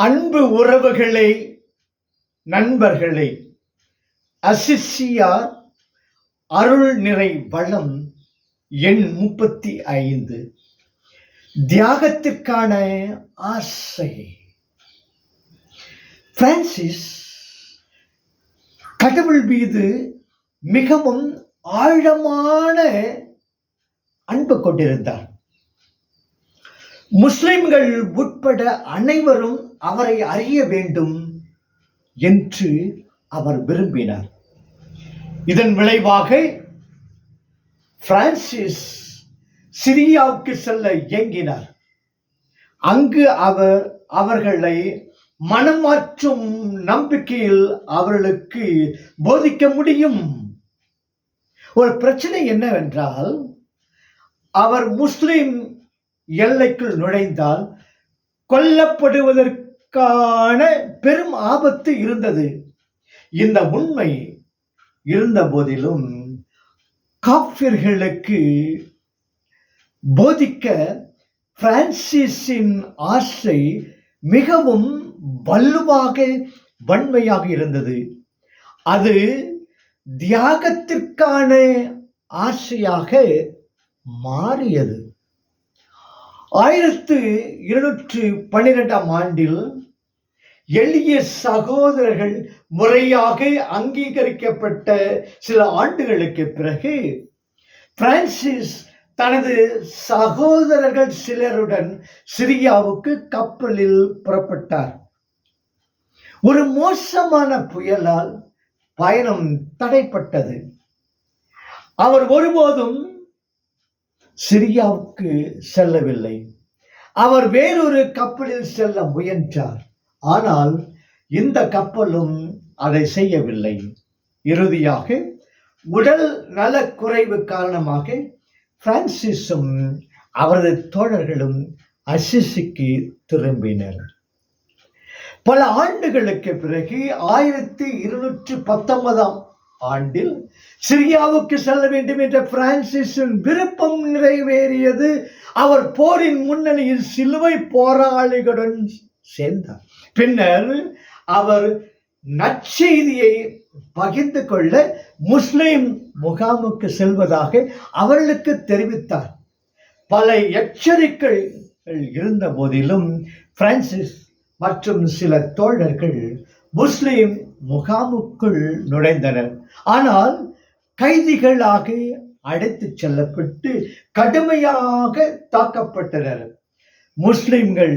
அன்பு உறவுகளே நண்பர்களே அசிசியா அருள் நிறை வளம் எண் முப்பத்தி ஐந்து. தியாகத்திற்கான ஆசை. பிரான்சிஸ் கடவுள் மீது மிகவும் ஆழமான அன்பு கொண்டிருந்தார். முஸ்லிம்கள் உட்பட அனைவரும் அவரை அறிய வேண்டும் என்று அவர் விரும்பினார். இதன் விளைவாக பிரான்சிஸ் சிரியாவுக்கு செல்ல இயங்கினார். அங்கு அவர் அவர்களை மனம் மாற்றும் நம்பிக்கையில் அவர்களுக்கு போதிக்க முடியும். ஒரு பிரச்சனை என்னவென்றால் அவர் முஸ்லிம் எல்லைக்குள் நுழைந்தால் கொல்லப்படுவதற்கு காண பெரும் ஆபத்து இருந்தது. இந்த உண்மை இருந்த போதிலும் காப்பியர்களுக்கு போதிக்க பிரான்சிஸின் ஆசை மிகவும் வலுவாக வன்மையாக இருந்தது. அது தியாகத்திற்கான ஆசையாக மாறியது. ஆயிரத்து இருநூற்று பன்னிரெண்டாம் ஆண்டில் எளிய சகோதரர்கள் முறையாக அங்கீகரிக்கப்பட்ட சில ஆண்டுகளுக்கு பிறகு பிரான்சிஸ் தனது சகோதரர்கள் சிலருடன் சிரியாவுக்கு கப்பலில் புறப்பட்டார். ஒரு மோசமான புயலால் பயணம் தடைப்பட்டது. அவர் ஒருபோதும் சிரியாவுக்கு செல்லவில்லை. அவர் வேறொரு கப்பலில் செல்ல முயன்றார். ஆனால் இந்த கப்பலும் அதை செய்யவில்லை. இறுதியாக உடல் நலக்குறைவு காரணமாக பிரான்சிஸும் அவரது தோழர்களும் அசிசிக்கு திரும்பினர். பல ஆண்டுகளுக்கு பிறகு ஆயிரத்தி இருநூற்றி பத்தொன்பதாம் ஆண்டில் சிரியாவுக்கு செல்ல வேண்டும் என்ற பிரான்சிஸின் விருப்பம் நிறைவேறியது. அவர் போரின் முன்னணியில் சிலுவை போராளிகளுடன் சேர்ந்தார். பின்னர் அவர் நற்செய்தியை பகிர்ந்து கொள்ள முஸ்லிம் முகாமுக்கு செல்வதாக அவர்களுக்கு தெரிவித்தார். பல எச்சரிக்கைகள் இருந்த போதிலும் பிரான்சிஸ் மற்றும் சில தோழர்கள் முஸ்லிம் முகாமுக்குள் நுழைந்தனர். ஆனால் கைதிகளாக அழைத்துச் செல்லப்பட்டு கடுமையாக தாக்கப்பட்டனர். முஸ்லிம்கள்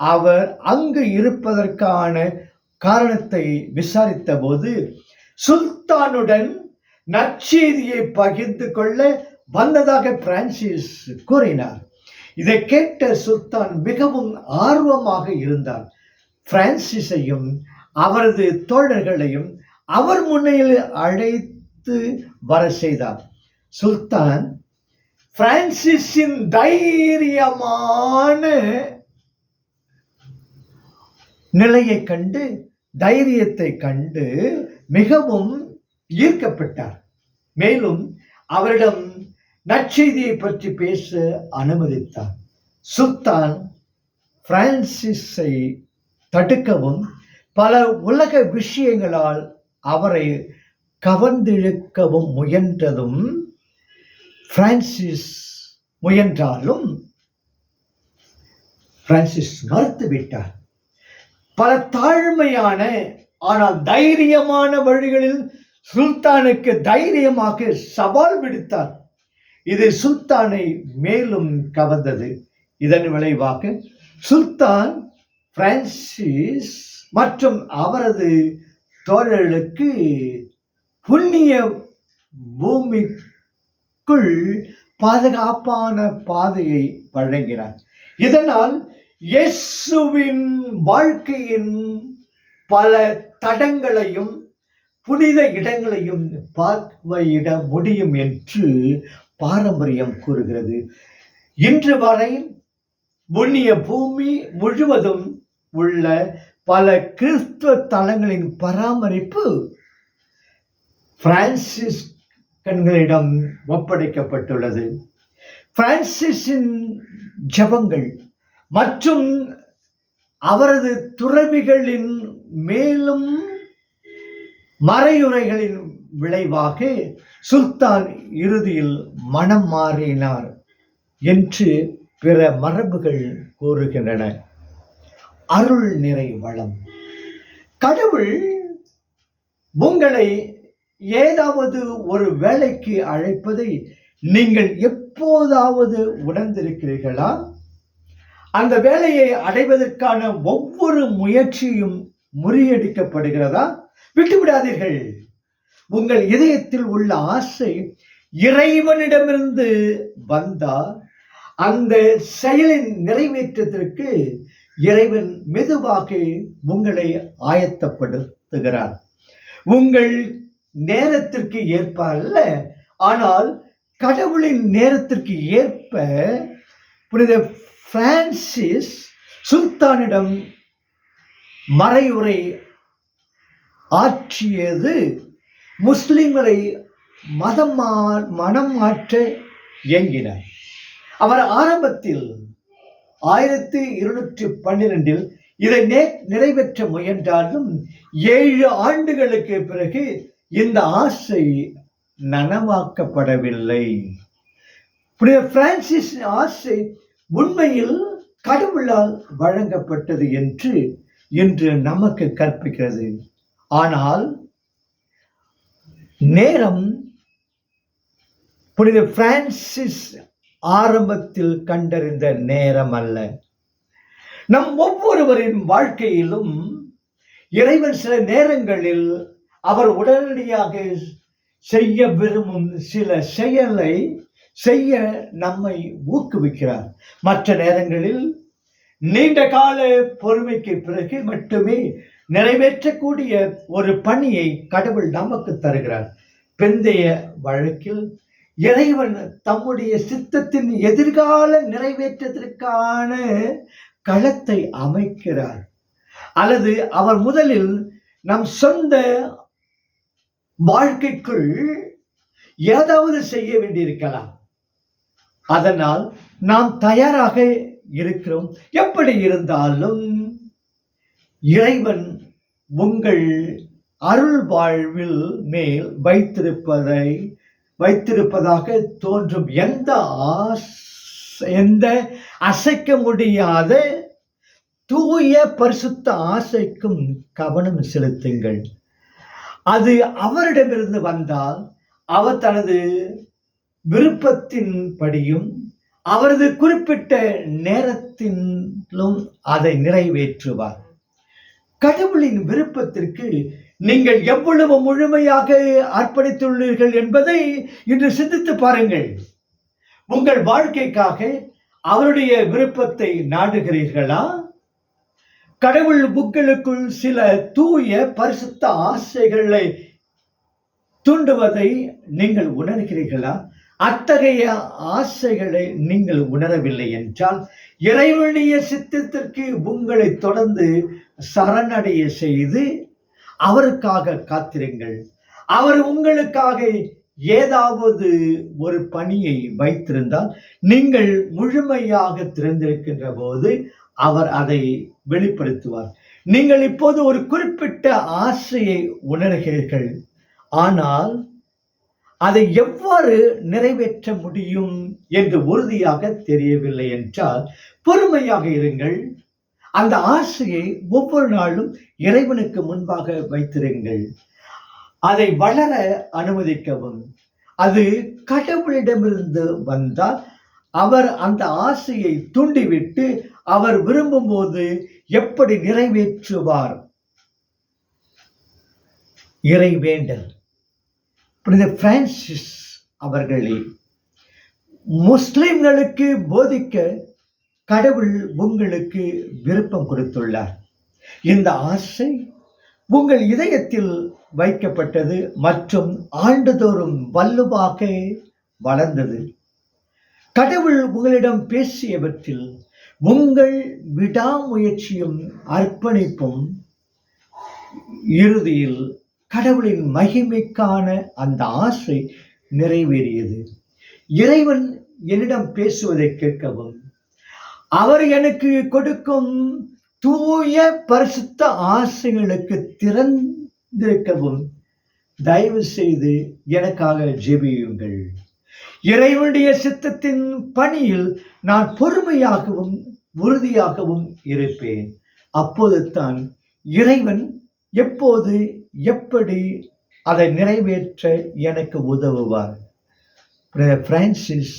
அவர் அங்கு இருப்பதற்கான காரணத்தை விசாரித்த போது சுல்தானுடன் நற்செய்தியை பகிர்ந்து கொள்ள வந்ததாக பிரான்சிஸ் கூறினார். இதை கேட்ட சுல்தான் மிகவும் ஆர்வமாக இருந்தார். பிரான்சிஸையும் அவரது தோழர்களையும் அவர் முன்னையில் அழைத்து வர செய்தார். சுல்தான் பிரான்சிஸின் தைரியமான நிலையை கண்டு தைரியத்தை கண்டு மிகவும் ஈர்க்கப்பட்டார். மேலும் அவரிடம் நற்செய்தியை பற்றி பேச அனுமதித்தார். சுல்தான் பிரான்சிஸை தடுக்கவும் பல உலக விஷயங்களால் அவரை கவர்ந்திழுக்கவும் முயன்றதும் பிரான்சிஸ் முயன்றாலும் பிரான்சிஸ் மறுத்துவிட்டார். பல தாழ்மையான ஆனால் தைரியமான வழிகளில் சுல்தானுக்கு தைரியமாக சவால் விடுத்தார். இது சுல்தானை மேலும் கவர்ந்தது. இதன் விளைவாக சுல்தான் பிரான்சிஸ் மற்றும் அவரது தோழர்களுக்கு புண்ணிய பூமிக்குள் பாதுகாப்பான பாதையை வழங்கினார். இதனால் இயேசுவின் வாழ்க்கையின் பல தடங்களையும் புனித இடங்களையும் பார்வையிட முடியும் என்று பாரம்பரியம் கூறுகிறது. இன்று வரை புண்ணிய பூமி முழுவதும் உள்ள பல கிறிஸ்துவ தலங்களின் பராமரிப்பு பிரான்சிஸ்கன்களிடம் ஒப்படைக்கப்பட்டுள்ளது. பிரான்சிஸின் ஜபங்கள் மற்றும் அவரது துறவிகளின் மேலும் மறையுரைகளின் விளைவாக சுல்தான் இறுதியில் மனம் மாறினார் என்று பிற மரபுகள் கூறுகின்றன. அருள் நிறை வளம். கடவுள் உங்களை ஏதாவது ஒரு வேலைக்கு அழைப்பதை நீங்கள் எப்போதாவது உணர்ந்திருக்கிறீர்களா? அந்த வேலையை அடைவதற்கான ஒவ்வொரு முயற்சியும் முறியடிக்கப்படுகிறதா? விட்டுவிடாதீர்கள். உங்கள் இதயத்தில் உள்ள ஆசை இறைவனிடமிருந்து வந்தால் அந்த செயலின் நிறைவேற்றத்திற்கு இறைவன் மெதுவாக உங்களை ஆயத்தப்படுத்துகிறார். உங்கள் நேரத்திற்கு ஏற்ப அல்ல ஆனால் கடவுளின் நேரத்திற்கு ஏற்ப புனித பிரான்சிஸ் சுல்தானிடம் மறையுரை ஆற்றியது முஸ்லிம்களை மதம் மா மனம் மாற்ற இயங்கினார். அவர் ஆரம்பத்தில் ஆயிரத்தி இருநூற்றி பன்னிரெண்டில் இதை நே நிறைவேற்ற முயன்றாலும் ஏழு ஆண்டுகளுக்கு பிறகு இந்த ஆசை நனவாக்கப்படவில்லை. புனித பிரான்சிஸ் ஆசை உண்மையில் கடவுளால் வழங்கப்பட்டது என்று இன்று நமக்கு கற்பிக்கிறது. ஆனால் நேரம் புனித பிரான்சிஸ் ஆரம்பத்தில் கண்டறிந்த நேரம் அல்ல. நம் ஒவ்வொருவரின் வாழ்க்கையிலும் இறைவன் சில நேரங்களில் அவர் உடனடியாக செய்ய விரும்பும் சில செயலை செய்ய நம்மை ஊக்குவிக்கிறார். மற்ற நேரங்களில் நீண்ட கால பொறுமைக்கு பிறகு மட்டுமே நிறைவேற்றக்கூடிய ஒரு பணியை கடவுள் நமக்கு தருகிறார். பிந்தைய வழக்கில் இறைவன் தம்முடைய சித்தத்தின் எதிர்கால நிறைவேற்றத்திற்கான களத்தை அமைக்கிறார். அல்லது அவர் முதலில் நம் சொந்த வாழ்க்கைக்குள் ஏதாவது செய்ய வேண்டியிருக்கலாம். அதனால் நாம் தயாராக இருக்கிறோம். எப்படி இருந்தாலும் இறைவன் உங்கள் அருள் வாழ்வில் மேல் வைத்திருப்பதை வைத்திருப்பதாக தோன்றும். எந்த ஆஸ் எந்த அசைக்க முடியாத தூய பரிசுத்த ஆசைக்கும் கவனம் செலுத்துங்கள். அது அவரிடமிருந்து வந்தால் அவர் தனது விருப்பத்தின் படியும் அவரது குறிப்பிட்ட நேரத்திலும் அதை நிறைவேற்றுவார். கடவுளின் விருப்பத்திற்கு நீங்கள் எவ்வளவு முழுமையாக அர்ப்பணித்துள்ளீர்கள் என்பதை இன்று சிந்தித்து பாருங்கள். உங்கள் வாழ்க்கைக்காக அவருடைய விருப்பத்தை நாடுகிறீர்களா? கடவுள் புக்களுக்குள் சில தூய பரிசுத்த ஆசைகளை தூண்டுவதை நீங்கள் உணர்கிறீர்களா? அத்தகைய ஆசைகளை நீங்கள் உணரவில்லை என்றால் இறைவனுடைய சித்தத்திற்கு உங்களை தொடர்ந்து சரணடைய செய்து அவருக்காக காத்திருங்கள். அவர் உங்களுக்காக ஏதாவது ஒரு பணியை வைத்திருந்தால் நீங்கள் முழுமையாக திறந்திருக்கின்ற போது அவர் அதை வெளிப்படுத்துவார். நீங்கள் இப்போது ஒரு குறிப்பிட்ட ஆசையை உணர்கிறீர்கள். ஆனால் அதை எவ்வாறு நிறைவேற்ற முடியும் என்று உறுதியாக தெரியவில்லை என்றால் பொறுமையாக இருங்கள். அந்த ஆசையை ஒவ்வொரு நாளும் இறைவனுக்கு முன்பாக வைத்திருங்கள். அதை வளர அனுமதிக்கவும். அது கடவுளிடமிருந்து வந்தால் அவர் அந்த ஆசையை தூண்டிவிட்டு அவர் விரும்பும்போது எப்படி நிறைவேற்றுவார்? இறைவேண்டல் புனித பிரான்சிஸ் அவர்களே முஸ்லிம்களுக்கு போதிக்க கடவுள் உங்களுக்கு விருப்பம் கொடுத்துள்ளார். இந்த ஆசை உங்கள் இதயத்தில் வைக்கப்பட்டது மற்றும் ஆண்டுதோறும் வல்லுவாக வளர்ந்தது. கடவுள் உங்களிடம் பேசியவற்றில் உங்கள் விடாமுயற்சியும் அர்ப்பணிப்பும் இறுதியில் கடவுளின் மகிமைக்கான அந்த ஆசை நிறைவேறியது. இறைவன் என்னிடம் பேசுவதை கேட்கவும் அவர் எனக்கு கொடுக்கும் தூய பரிசுத்த ஆசைகளுக்கு திறந்திருக்கவும் தயவு செய்து எனக்காக ஜெபியுங்கள். இறைவனுடைய சித்தத்தின் பணியில் நான் பொறுமையாகவும் உறுதியாகவும் இருப்பேன். அப்போது தான் இறைவன் எப்போது எப்படி அதை நிறைவேற்ற எனக்கு உதவுவார்? பிரான்சிஸ்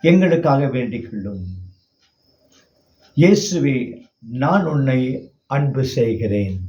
எங்களுக்காக வேண்டிக் கொள்ளும். இயேசுவே நான் உன்னை அன்பு செய்கிறேன்.